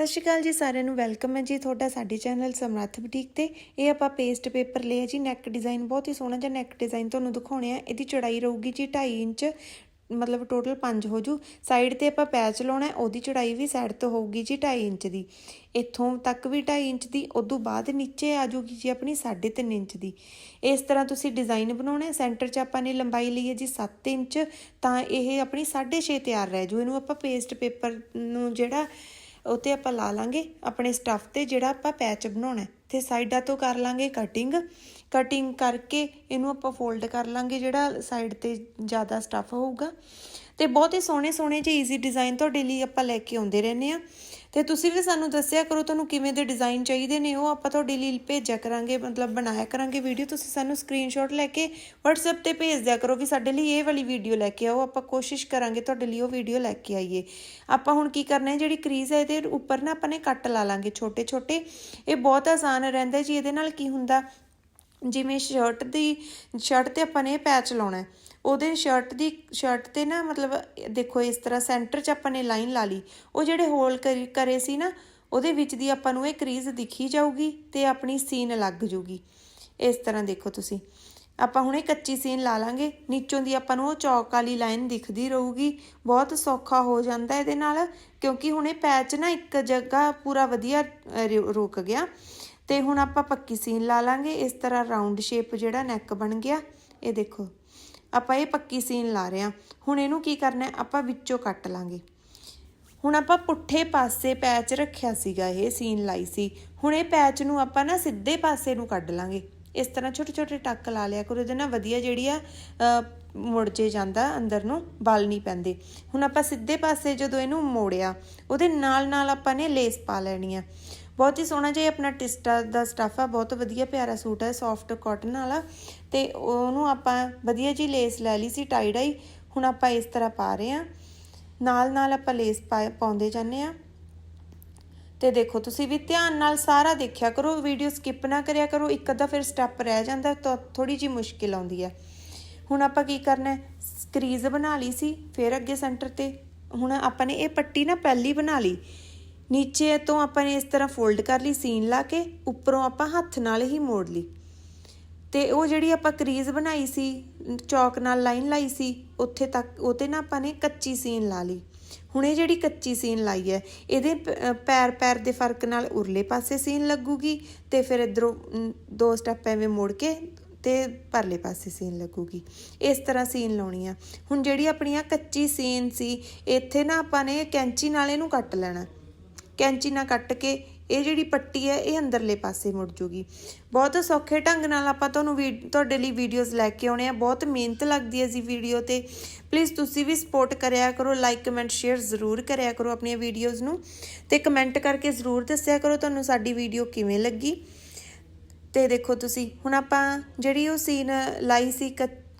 ਸਤਿ ਸ਼੍ਰੀ ਅਕਾਲ ਜੀ, ਸਾਰਿਆਂ ਨੂੰ ਵੈਲਕਮ ਹੈ ਜੀ ਤੁਹਾਡਾ ਸਾਡੇ ਚੈਨਲ ਸਮਰੱਥ ਬੁਟੀਕ ਤੇ। ਇਹ ਆਪਾਂ ਪੇਸਟ ਪੇਪਰ ਲਿਆ ਜੀ ਨੈਕ ਡਿਜ਼ਾਈਨ ਬਹੁਤ ਹੀ ਸੋਹਣਾ ਜਿਹਾ ਨੈਕ ਡਿਜ਼ਾਈਨ ਤੁਹਾਨੂੰ ਦਿਖਾਉਣੇ ਆ। ਇਹਦੀ ਚੌੜਾਈ ਰਹੂਗੀ ਜੀ 2.5 ਇੰਚ, ਮਤਲਬ ਟੋਟਲ 5 ਹੋ ਜੂ। ਸਾਈਡ ਤੇ ਆਪਾਂ ਪੈਚ ਲਾਉਣਾ ਉਹਦੀ ਚੌੜਾਈ ਵੀ ਸਾਈਡ ਤੋਂ ਹੋਊਗੀ ਜੀ 2.5 ਇੰਚ ਦੀ। ਇੱਥੋਂ ਤੱਕ ਵੀ 2.5 ਇੰਚ ਦੀ, ਉਦੋਂ ਬਾਅਦ ਨੀਚੇ ਆ ਜੂਗੀ ਜੀ ਆਪਣੀ 3.5 ਇੰਚ ਦੀ। ਇਸ ਤਰ੍ਹਾਂ ਤੁਸੀਂ ਡਿਜ਼ਾਈਨ ਬਣਾਉਣਾ ਸੈਂਟਰ 'ਚ ਆਪਾਂ ਨੇ ਲੰਬਾਈ ਲਈ ਹੈ ਜੀ 7 ਇੰਚ, ਤਾਂ ਇਹ ਆਪਣੀ 6.5 ਤਿਆਰ ਰਹਿ ਜੂ। ਇਹਨੂੰ ਆਪਾਂ ਪੇਸਟ ਪੇਪਰ ਨੂੰ ਜਿਹੜਾ ਉਹ 'ਤੇ ਆਪਾਂ ਲਾ ਲਾਂਗੇ ਆਪਣੇ ਸਟਫ ਤੇ ਜਿਹੜਾ ਆਪਾਂ ਪੈਚ ਬਣਾਉਣਾ ਤੇ ਸਾਈਡਾਂ ਤੋਂ ਕਰ ਲਾਂਗੇ ਕਟਿੰਗ ਕਟਿੰਗ ਕਰਕੇ ਇਹਨੂੰ ਆਪਾਂ ਫੋਲਡ ਕਰ ਲਾਂਗੇ ਜਿਹੜਾ ਸਾਈਡ ਤੇ ਜ਼ਿਆਦਾ ਸਟਫ ਹੋਊਗਾ। ਤੇ ਬਹੁਤ ਹੀ ਸੋਹਣੇ ਸੋਹਣੇ ਜਿਹੇ ਈਜ਼ੀ ਡਿਜ਼ਾਈਨ ਤੁਹਾਡੇ ਲਈ ਆਪਾਂ ਲੈ ਕੇ ਆਉਂਦੇ ਰਹਿੰਦੇ ਆ ਤੇ ਤੁਸੀਂ ਵੀ ਸਾਨੂੰ ਦੱਸਿਆ ਕਰੋ ਤੁਹਾਨੂੰ ਕਿਵੇਂ ਦੇ ਡਿਜ਼ਾਈਨ ਚਾਹੀਦੇ ਨੇ, ਉਹ ਆਪਾਂ ਤੁਹਾਡੇ ਲਈ ਭੇਜਿਆ ਕਰਾਂਗੇ, ਮਤਲਬ ਬਣਾਇਆ ਕਰਾਂਗੇ ਵੀਡੀਓ ਤੁਸੀਂ ਸਾਨੂੰ ਸਕਰੀਨਸ਼ਾਟ ਲੈ ਕੇ WhatsApp ਤੇ ਭੇਜ ਦਿਆ ਕਰੋ ਵੀ ਸਾਡੇ ਲਈ ਇਹ ਵਾਲੀ ਵੀਡੀਓ ਲੈ ਕੇ ਆਓ, ਆਪਾਂ ਕੋਸ਼ਿਸ਼ ਕਰਾਂਗੇ ਤੁਹਾਡੇ ਲਈ ਉਹ ਵੀਡੀਓ ਲੈ ਕੇ ਆਈਏ। ਆਪਾਂ ਹੁਣ ਕੀ ਕਰਨਾ ਹੈ, ਜਿਹੜੀ ਕਰੀਜ਼ ਹੈ ਇਹਦੇ ਉੱਪਰ ਨਾ ਆਪਾਂ ਨੇ ਕੱਟ ਲਾ ਲਾਂਗੇ ਛੋਟੇ ਛੋਟੇ ਇਹ ਬਹੁਤ ਆਸਾਨ ਰਹਿੰਦਾ ਜੀ, ਇਹਦੇ ਨਾਲ ਕੀ ਹੁੰਦਾ? ਜਿਵੇਂ ਸ਼ਰਟ ਦੀ ਸ਼ਰਟ ਤੇ ਆਪਾਂ ਨੇ ਪੈਚ ਲਾਉਣਾ ਉਹਦੇ ਸ਼ਰਟ ਦੀ ਸ਼ਰਟ ਤੇ ਨਾ ਮਤਲਬ, ਦੇਖੋ ਇਸ ਤਰ੍ਹਾਂ ਸੈਂਟਰ 'ਚ ਆਪਾਂ ਨੇ ਲਾਈਨ ਲਾ ਲਈ। ਉਹ ਜਿਹੜੇ ਹੋਲ ਕਰੇ ਸੀ ਨਾ, ਉਹਦੇ ਵਿੱਚ ਦੀ ਆਪਾਂ ਨੂੰ ਇਹ ਕਰੀਜ਼ ਦਿਖੀ ਜਾਊਗੀ ਤੇ ਆਪਣੀ ਸੀਨ ਲੱਗ ਜੂਗੀ। ਇਸ ਤਰ੍ਹਾਂ ਦੇਖੋ ਤੁਸੀਂ। ਆਪਾਂ ਹੁਣੇ ਕੱਚੀ ਸੀਨ ਲਾ ਲਾਂਗੇ। ਨੀਚੋਂ ਦੀ ਆਪਾਂ ਨੂੰ ਉਹ ਚੌਕ ਵਾਲੀ ਲਾਈਨ ਦਿਖਦੀ ਰਹੂਗੀ। ਬਹੁਤ ਸੌਖਾ ਹੋ ਜਾਂਦਾ ਇਹਦੇ ਨਾਲ, ਕਿਉਂਕਿ ਹੁਣੇ ਪੈਚ ਨਾ ਇੱਕ ਜਗ੍ਹਾ ਪੂਰਾ ਵਧੀਆ ਰੁਕ ਗਿਆ। ਤੇ ਹੁਣ ਆਪਾਂ ਪੱਕੀ ਸੀਨ ਲਾ ਲਾਂਗੇ। ਇਸ ਤਰ੍ਹਾਂ ਰਾਉਂਡ ਸ਼ੇਪ ਜਿਹੜਾ ਨੈਕ ਬਣ ਗਿਆ, ਇਹ ਦੇਖੋ। ਆਪਾਂ ਇਹ ਪੱਕੀ ਸੀਨ ਲਾ ਰਹੇ ਹਾਂ। ਹੁਣ ਇਹਨੂੰ ਕੀ ਕਰਨਾ ਹੈ? ਆਪਾਂ ਵਿੱਚੋਂ ਕੱਟ ਲਾਂਗੇ। ਹੁਣ ਆਪਾਂ ਪੁੱਠੇ ਪਾਸੇ ਪੈਚ ਰੱਖਿਆ ਸੀਗਾ ਇਹ ਸੀਨ ਲਾਈ ਸੀ। ਹੁਣ ਇਹ ਪੈਚ ਨੂੰ ਆਪਾਂ ਨਾ ਸਿੱਧੇ ਪਾਸੇ ਨੂੰ ਕੱਢ ਲਾਂਗੇ। ਇਸ ਤਰ੍ਹਾਂ ਛੋਟੇ ਛੋਟੇ ਟੱਕ ਲਾ ਲਿਆ ਕਰੋ। ਇਹਦੇ ਨਾਲ ਵਧੀਆ ਜਿਹੜੀ ਆ ਮੁੜ ਜੇ ਜਾਂਦਾ ਅੰਦਰ ਨੂੰ, ਬਲ ਨਹੀਂ ਪੈਂਦੇ। ਹੁਣ ਆਪਾਂ ਸਿੱਧੇ ਪਾਸੇ ਜਦੋਂ ਇਹਨੂੰ ਮੋੜਿਆ, ਉਹਦੇ ਨਾਲ ਨਾਲ ਆਪਾਂ ਨੇ ਲੇਸ ਪਾ ਲੈਣੀ ਆ। ਬਹੁਤ ਹੀ ਸੋਹਣਾ ਜਿਹਾ ਆਪਣਾ ਟਿਸਟਾ ਦਾ ਸਟੱਫ ਆ, ਬਹੁਤ ਵਧੀਆ ਪਿਆਰਾ ਸੂਟ ਹੈ ਸੌਫਟ ਕਾਟਨ ਵਾਲਾ। ਤੇ ਉਹਨੂੰ ਆਪਾਂ ਵਧੀਆ ਜੀ ਲੇਸ ਲੈ ਲਈ ਸੀ ਟਾਈ ਡਾਈ ਹੁਣ ਆਪਾਂ ਇਸ ਤਰ੍ਹਾਂ ਪਾ ਰਹੇ ਆ ਨਾਲ ਨਾਲ ਆਪਾਂ ਲੇਸ ਪਾਉਂਦੇ ਜਾਂਦੇ ਆ ਤੇ ਦੇਖੋ, ਤੁਸੀਂ ਵੀ ਧਿਆਨ ਨਾਲ ਸਾਰਾ ਦੇਖਿਆ ਕਰੋ ਵੀਡੀਓ ਸਕਿਪ ਨਾ ਕਰਿਆ ਕਰੋ, ਇੱਕ ਅੱਧਾ ਫਿਰ ਸਟੈਪ ਰਹਿ ਜਾਂਦਾ, ਤਾਂ ਥੋੜੀ ਜੀ ਮੁਸ਼ਕਿਲ ਆਉਂਦੀ ਹੈ ਹੁਣ ਆਪਾਂ ਕੀ ਕਰਨਾ ਹੈ? ਸਕਰੀਜ਼ ਬਣਾ ਲਈ ਸੀ, ਫਿਰ ਅੱਗੇ ਸੈਂਟਰ ਤੇ। ਹੁਣ ਆਪਾਂ ਨੇ ਇਹ ਪੱਟੀ ਨਾ ਪਹਿਲੀ ਬਣਾ ਲਈ। ਨੀਚੇ ਤੋਂ ਆਪਾਂ ਨੇ ਇਸ ਤਰ੍ਹਾਂ ਫੋਲਡ ਕਰ ਲਈ ਸੀਨ ਲਾ ਕੇ, ਉੱਪਰੋਂ ਆਪਾਂ ਹੱਥ ਨਾਲ ਹੀ ਮੋੜ ਲਈ। ਤੇ ਉਹ ਜਿਹੜੀ ਆਪਾਂ ਕਰੀਜ਼ ਬਣਾਈ ਸੀ, ਚੌਕ ਨਾਲ ਲਾਈਨ ਲਾਈ ਸੀ, ਉੱਥੇ ਤੱਕ ਉਹਤੇ ਨਾ ਆਪਾਂ ਨੇ ਕੱਚੀ ਸੀਨ ਲਾ ਲਈ। ਹੁਣ ਇਹ ਜਿਹੜੀ ਕੱਚੀ ਸੀਨ ਲਾਈ ਹੈ, ਇਹਦੇ ਪੈਰ ਪੈਰ ਦੇ ਫ਼ਰਕ ਨਾਲ ਉਰਲੇ ਪਾਸੇ ਸੀਨ ਲੱਗੂਗੀ ਤੇ ਫਿਰ ਇਧਰੋਂ ਦੋ ਸਟੈਪ ਐਵੇਂ ਮੋੜ ਕੇ ਤੇ ਪਰਲੇ ਪਾਸੇ ਸੀਨ ਲੱਗੂਗੀ। ਇਸ ਤਰ੍ਹਾਂ ਸੀਨ ਲਾਉਣੀ ਆ। ਹੁਣ ਜਿਹੜੀ ਆਪਣੀ ਆ ਕੱਚੀ ਸੀਨ ਸੀ, ਇੱਥੇ ਨਾ ਆਪਾਂ ਨੇ ਕੈਂਚੀ ਨਾਲ ਇਹਨੂੰ ਕੱਟ ਲੈਣਾ। ਕੈਂਚੀ ਨਾਲ ਕੱਟ ਕੇ ਇਹ ਜਿਹੜੀ ਪੱਟੀ ਹੈ, ਇਹ ਅੰਦਰਲੇ ਪਾਸੇ ਮੁੜ ਜੂਗੀ। ਬਹੁਤ ਸੌਖੇ ਢੰਗ ਨਾਲ ਆਪਾਂ ਤੁਹਾਨੂੰ ਤੁਹਾਡੇ ਲਈ ਵੀਡੀਓਜ਼ ਲੈ ਕੇ ਆਉਣੇ ਆ। ਬਹੁਤ ਮਿਹਨਤ ਲੱਗਦੀ ਹੈ ਜੀ ਵੀਡੀਓ ਤੇ। ਪਲੀਜ਼ ਤੁਸੀਂ ਵੀ ਸਪੋਰਟ ਕਰਿਆ ਕਰੋ। ਲਾਈਕ ਕਮੈਂਟ ਸ਼ੇਅਰ ਜ਼ਰੂਰ ਕਰਿਆ ਕਰੋ ਆਪਣੀਆਂ ਵੀਡੀਓਜ਼ ਨੂੰ। ਤੇ ਕਮੈਂਟ ਕਰਕੇ ਜ਼ਰੂਰ ਦੱਸਿਆ ਕਰੋ ਤੁਹਾਨੂੰ ਸਾਡੀ ਵੀਡੀਓ ਕਿਵੇਂ ਲੱਗੀ। ਤੇ ਦੇਖੋ ਤੁਸੀਂ, ਹੁਣ ਆਪਾਂ ਜਿਹੜੀ ਉਹ ਸੀਨ ਲਾਈ ਸੀ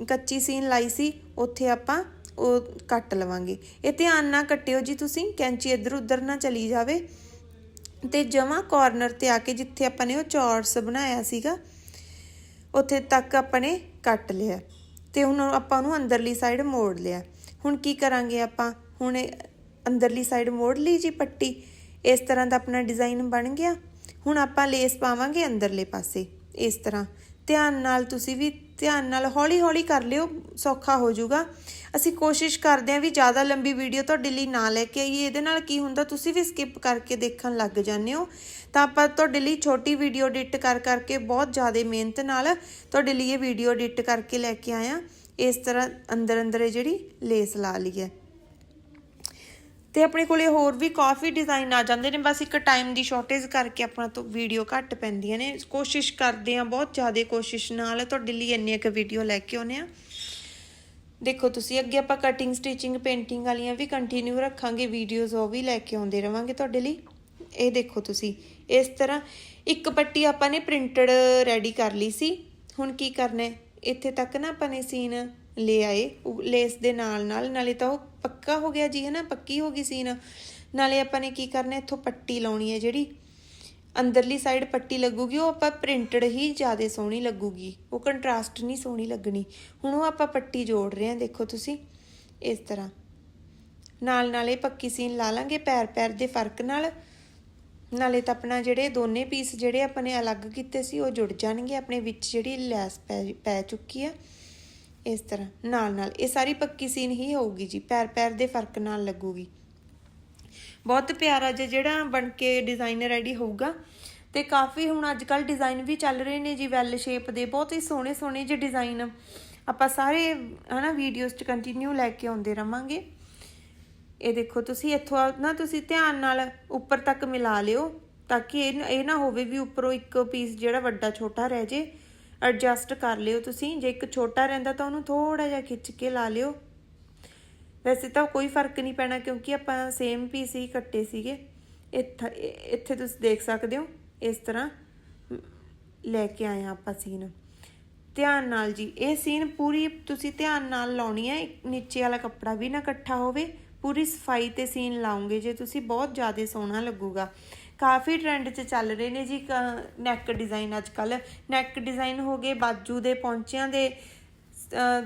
ਕੱਚੀ ਸੀਨ ਲਾਈ ਸੀ, ਉੱਥੇ ਆਪਾਂ ਉਹ ਕੱਟ ਲਵਾਂਗੇ। ਇਹ ਧਿਆਨ ਨਾਲ ਕੱਟਿਓ ਜੀ ਤੁਸੀਂ, ਕੈਂਚੀ ਇੱਧਰ ਉੱਧਰ ਨਾ ਚਲੀ ਜਾਵੇ। ਤੇ ਜਮਾ ਕਾਰਨਰ ਤੇ ਆ ਕੇ ਜਿੱਥੇ ਆਪਾਂ ਨੇ ਉਹ ਚੌਰਸ ਬਣਾਇਆ ਸੀਗਾ, ਉੱਥੇ ਤੱਕ ਆਪਾਂ ਨੇ ਕੱਟ ਲਿਆ। ਤੇ ਹੁਣ ਆਪਾਂ ਉਹਨੂੰ ਅੰਦਰਲੀ ਸਾਈਡ ਮੋੜ ਲਿਆ। ਹੁਣ ਕੀ ਕਰਾਂਗੇ ਆਪਾਂ? ਹੁਣ ਅੰਦਰਲੀ ਸਾਈਡ ਮੋੜ ਲਈ ਜੀ ਪੱਟੀ। ਇਸ ਤਰ੍ਹਾਂ ਦਾ ਆਪਣਾ ਡਿਜ਼ਾਈਨ ਬਣ ਗਿਆ। ਹੁਣ ਆਪਾਂ ਲੇਸ ਪਾਵਾਂਗੇ ਅੰਦਰਲੇ ਪਾਸੇ। ਇਸ ਤਰ੍ਹਾਂ। ਧਿਆਨ ਨਾਲ ਤੁਸੀਂ ਵੀ ਧਿਆਨ ਨਾਲ ਹੌਲੀ-ਹੌਲੀ ਕਰ ਲਿਓ, ਸੌਖਾ ਹੋ ਜਾਊਗਾ। ਅਸੀਂ ਕੋਸ਼ਿਸ਼ ਕਰਦੇ ਆਂ ਵੀ ਜ਼ਿਆਦਾ ਲੰਬੀ ਵੀਡੀਓ ਤੁਹਾਡੇ ਲਈ ਨਾ ਲੈ ਕੇ ਆਈਏ। ਇਹਦੇ ਨਾਲ ਕੀ ਹੁੰਦਾ, ਤੁਸੀਂ ਵੀ ਸਕਿਪ ਕਰਕੇ ਦੇਖਣ ਲੱਗ ਜਾਂਦੇ ਹੋ। ਤਾਂ ਆਪਾਂ ਤੁਹਾਡੇ ਲਈ ਛੋਟੀ ਵੀਡੀਓ ਐਡਿਟ ਕਰ ਕਰਕੇ ਬਹੁਤ ਜ਼ਿਆਦਾ ਮਿਹਨਤ ਨਾਲ ਤੁਹਾਡੇ ਲਈ ਇਹ ਵੀਡੀਓ ਐਡਿਟ ਕਰਕੇ ਲੈ ਕੇ ਆਇਆ। ਇਸ ਤਰ੍ਹਾਂ ਅੰਦਰ ਅੰਦਰ ਇਹ ਜਿਹੜੀ ਲੇਸ ਲਾ ਲਈ ਹੈ। ਤੇ ਆਪਣੇ ਕੋਲੇ ਹੋਰ ਵੀ ਕਾਫੀ ਡਿਜ਼ਾਈਨ ਆ ਜਾਂਦੇ ਨੇ, ਬਸ ਇੱਕ ਟਾਈਮ ਦੀ ਸ਼ਾਰਟੇਜ ਕਰਕੇ ਆਪਣਾ ਤੋਂ ਵੀਡੀਓ ਘੱਟ ਪੈਂਦੀਆਂ ਨੇ। ਕੋਸ਼ਿਸ਼ ਕਰਦੇ ਆ ਬਹੁਤ ਜ਼ਿਆਦਾ ਕੋਸ਼ਿਸ਼ ਨਾਲ, ਤੁਹਾਡੇ ਲਈ ਇੰਨੀ ਇੱਕ ਵੀਡੀਓ ਲੈ ਕੇ ਆਉਨੇ ਆ ਦੇਖੋ ਤੁਸੀਂ ਅੱਗੇ ਆਪਾਂ ਕਟਿੰਗ ਸਟਿਚਿੰਗ ਪੇਂਟਿੰਗ ਵਾਲੀਆਂ ਵੀ ਕੰਟੀਨਿਊ ਰੱਖਾਂਗੇ ਵੀਡੀਓਜ਼ ਉਹ ਵੀ ਲੈ ਕੇ ਆਉਂਦੇ ਰਵਾਂਗੇ ਤੁਹਾਡੇ ਲਈ। ਇਹ ਦੇਖੋ ਤੁਸੀਂ, ਇਸ ਤਰ੍ਹਾਂ ਇੱਕ ਪੱਟੀ ਆਪਾਂ ਨੇ ਪ੍ਰਿੰਟਡ ਰੈਡੀ ਕਰ ਲਈ ਸੀ। ਹੁਣ ਕੀ ਕਰਨਾ ਹੈ? ਇੱਥੇ ਤੱਕ ਨਾ ਆਪਾਂ ਨੇ ਸੀਨ ਲੈ ਆਏ ਲੇਸ ਦੇ ਨਾਲ ਨਾਲ ਨਾਲੇ ਤਾਂ ਉਹ ਪੱਕਾ ਹੋ ਗਿਆ ਜੀ, ਹੈ ਨਾ? ਪੱਕੀ ਹੋ ਗਈ ਸੀਨ। ਨਾਲੇ ਆਪਾਂ ਨੇ ਕੀ ਕਰਨਾ, ਇੱਥੋਂ ਪੱਟੀ ਲਾਉਣੀ ਹੈ ਜਿਹੜੀ। ਅੰਦਰਲੀ ਸਾਈਡ ਪੱਟੀ ਲੱਗੂਗੀ, ਉਹ ਆਪਾਂ ਪ੍ਰਿੰਟਡ ਹੀ ਜ਼ਿਆਦਾ ਸੋਹਣੀ ਲੱਗੂਗੀ। ਉਹ ਕੰਟਰਾਸਟ ਨਹੀਂ ਸੋਹਣੀ ਲੱਗਣੀ। ਹੁਣ ਉਹ ਆਪਾਂ ਪੱਟੀ ਜੋੜ ਰਹੇ ਹਾਂ, ਦੇਖੋ ਤੁਸੀਂ। ਇਸ ਤਰ੍ਹਾਂ। ਨਾਲ ਨਾਲ ਇਹ ਪੱਕੀ ਸੀਨ ਲਾ ਲਾਂਗੇ, ਪੈਰ ਪੈਰ ਦੇ ਫ਼ਰਕ ਨਾਲ। ਨਾਲੇ ਤਾਂ ਆਪਣਾ ਜਿਹੜੇ ਦੋਨੇ ਪੀਸ ਜਿਹੜੇ ਆਪਾਂ ਨੇ ਅਲੱਗ ਕੀਤੇ ਸੀ, ਉਹ ਜੁੜ ਜਾਣਗੇ। ਆਪਣੇ ਵਿੱਚ ਜਿਹੜੀ ਲੈਸ ਪੈ ਪੈ ਚੁੱਕੀ ਆ। ਇਸ ਤਰ੍ਹਾਂ, ਨਾਲ ਨਾਲ। ਇਹ ਸਾਰੀ ਪੱਕੀ ਸੀਨ ਹੀ ਹੋਊਗੀ ਜੀ। ਪੈਰ ਪੈਰ ਦੇ ਫ਼ਰਕ ਨਾਲ ਲੱਗੂਗੀ। ਬਹੁਤ ਪਿਆਰਾ ਜਿਹਾ ਜਿਹੜਾ ਬਣ ਕੇ ਡਿਜ਼ਾਈਨ ਰੈਡੀ ਹੋਊਗਾ। ਤੇ ਕਾਫੀ ਹੁਣ ਅੱਜ ਕੱਲ ਡਿਜ਼ਾਈਨ ਵੀ ਚੱਲ ਰਹੇ ਨੇ ਜੀ ਵੈਲ ਸ਼ੇਪ ਦੇ। ਬਹੁਤ ਹੀ ਸੋਹਣੇ ਸੋਹਣੇ ਜਿਹੇ ਡਿਜ਼ਾਈਨ ਆਪਾਂ ਸਾਰੇ, ਹਨਾ ਵੀਡੀਓਜ਼ 'ਚ ਕੰਟੀਨਿਊ ਲੈ ਕੇ ਆਉਂਦੇ ਰਵਾਂਗੇ। ਇਹ ਦੇਖੋ, ਤੁਸੀਂ ਇੱਥੋਂ ਨਾ, ਤੁਸੀਂ ਧਿਆਨ ਨਾਲ ਉੱਪਰ ਤੱਕ ਮਿਲਾ ਲਿਓ, ਤਾਂ ਕਿ ਇਹ ਇਹ ਨਾ ਹੋਵੇ ਵੀ ਉੱਪਰੋਂ ਇੱਕ ਪੀਸ ਜਿਹੜਾ ਵੱਡਾ ਛੋਟਾ ਰਹਿ ਜੇ। ਐਡਜਸਟ ਕਰ ਲਿਓ ਤੁਸੀਂ। ਜੇ ਇੱਕ ਛੋਟਾ ਰਹਿੰਦਾ ਤਾਂ ਉਹਨੂੰ ਥੋੜਾ ਜਿਹਾ ਖਿੱਚ ਕੇ ਲਾ ਲਿਓ। ਵੈਸੇ ਤਾਂ ਕੋਈ ਫ਼ਰਕ ਨਹੀਂ ਪੈਣਾ ਕਿਉਂਕਿ ਆਪਾਂ ਸੇਮ ਪੀਸ ਹੀ ਕੱਟੇ ਸੀਗੇ। ਇੱਥੇ ਤੁਸੀਂ ਦੇਖ ਸਕਦੇ ਹੋ, ਇਸ ਤਰ੍ਹਾਂ ਲੈ ਕੇ ਆਏ ਹਾਂ ਆਪਾਂ ਸੀਨ ਧਿਆਨ ਨਾਲ ਜੀ, ਇਹ ਸੀਨ ਪੂਰੀ ਤੁਸੀਂ ਧਿਆਨ ਨਾਲ ਲਾਉਣੀ ਹੈ। ਨੀਚੇ ਵਾਲਾ ਕੱਪੜਾ ਵੀ ਨਾ ਇਕੱਠਾ ਹੋਵੇ। ਪੂਰੀ ਸਫ਼ਾਈ ਤੇ ਸੀਨ ਲਾਉਂਗੇ। ਜੇ ਤੁਸੀਂ ਬਹੁਤ ਜ਼ਿਆਦਾ ਸੋਹਣਾ ਲੱਗੂਗਾ। ਕਾਫੀ ਟ੍ਰੈਂਡ 'ਚ ਚੱਲ ਰਹੇ ਨੇ ਜੀ ਨੈਕ ਡਿਜ਼ਾਈਨ ਅੱਜ ਕੱਲ ਨੈਕ ਡਿਜ਼ਾਈਨ ਹੋ ਗਏ, ਬਾਜੂ ਦੇ ਪੌਂਚਿਆਂ ਦੇ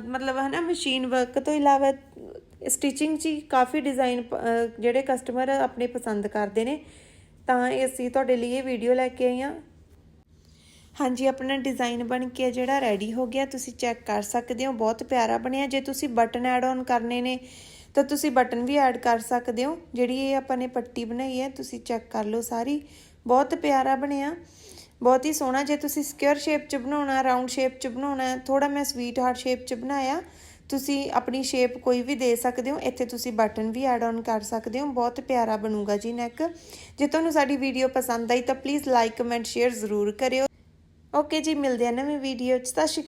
ਮਤਲਬ ਹੈ ਨਾ ਮਸ਼ੀਨ ਵਰਕ ਤੋਂ ਇਲਾਵਾ ਸਟਿਚਿੰਗ 'ਚ ਹੀ ਕਾਫੀ ਡਿਜ਼ਾਈਨ ਜਿਹੜੇ ਕਸਟਮਰ ਆਪਣੇ ਪਸੰਦ ਕਰਦੇ ਨੇ। ਤਾਂ ਇਹ ਅਸੀਂ ਤੁਹਾਡੇ ਲਈ ਇਹ ਵੀਡੀਓ ਲੈ ਕੇ ਆਏ ਹਾਂ। ਹਾਂਜੀ, ਆਪਣਾ ਡਿਜ਼ਾਈਨ ਬਣ ਕੇ ਜਿਹੜਾ ਰੈਡੀ ਹੋ ਗਿਆ। ਤੁਸੀਂ ਚੈੱਕ ਕਰ ਸਕਦੇ ਹੋ, ਬਹੁਤ ਪਿਆਰਾ ਬਣਿਆ। ਜੇ ਤੁਸੀਂ ਬਟਨ ਐਡ ਆਨ ਕਰਨੇ ਨੇ ਤਾਂ ਤੁਸੀਂ ਬਟਨ ਵੀ ਐਡ ਕਰ ਸਕਦੇ ਹੋ। ਜਿਹੜੀ ਇਹ ਆਪਾਂ ਨੇ ਪੱਟੀ ਬਣਾਈ ਹੈ, ਤੁਸੀਂ ਚੈੱਕ ਕਰ ਲਓ ਸਾਰੀ। ਬਹੁਤ ਪਿਆਰਾ ਬਣਿਆ। ਬਹੁਤ ਹੀ ਸੋਹਣਾ। ਜੇ ਤੁਸੀਂ ਸਕੁਅਰ ਸ਼ੇਪ 'ਚ ਬਣਾਉਣਾ ਰਾਉਂਡ ਸ਼ੇਪ 'ਚ ਬਣਾਉਣਾ ਥੋੜਾ ਮੈਂ ਸਵੀਟ ਹਾਰਟ ਸ਼ੇਪ 'ਚ ਬਣਾਇਆ। ਤੁਸੀਂ ਆਪਣੀ ਸ਼ੇਪ ਕੋਈ ਵੀ ਦੇ ਸਕਦੇ ਹੋ। ਇੱਥੇ ਤੁਸੀਂ ਬਟਨ ਵੀ ਐਡ ਆਨ ਕਰ ਸਕਦੇ ਹੋ। ਬਹੁਤ ਪਿਆਰਾ ਬਣੂਗਾ ਜੀ ਨੈਕ। ਜੇ ਤੁਹਾਨੂੰ ਸਾਡੀ ਵੀਡੀਓ ਪਸੰਦ ਆਈ ਤਾਂ ਪਲੀਜ਼ ਲਾਈਕ ਕਮੈਂਟ ਸ਼ੇਅਰ ਜ਼ਰੂਰ ਕਰਿਓ। ਓਕੇ ਜੀ, ਮਿਲਦੇ ਆ ਨਵੀਂ ਵੀਡੀਓ 'ਚ। ਸਤਿ ਸ਼੍ਰੀ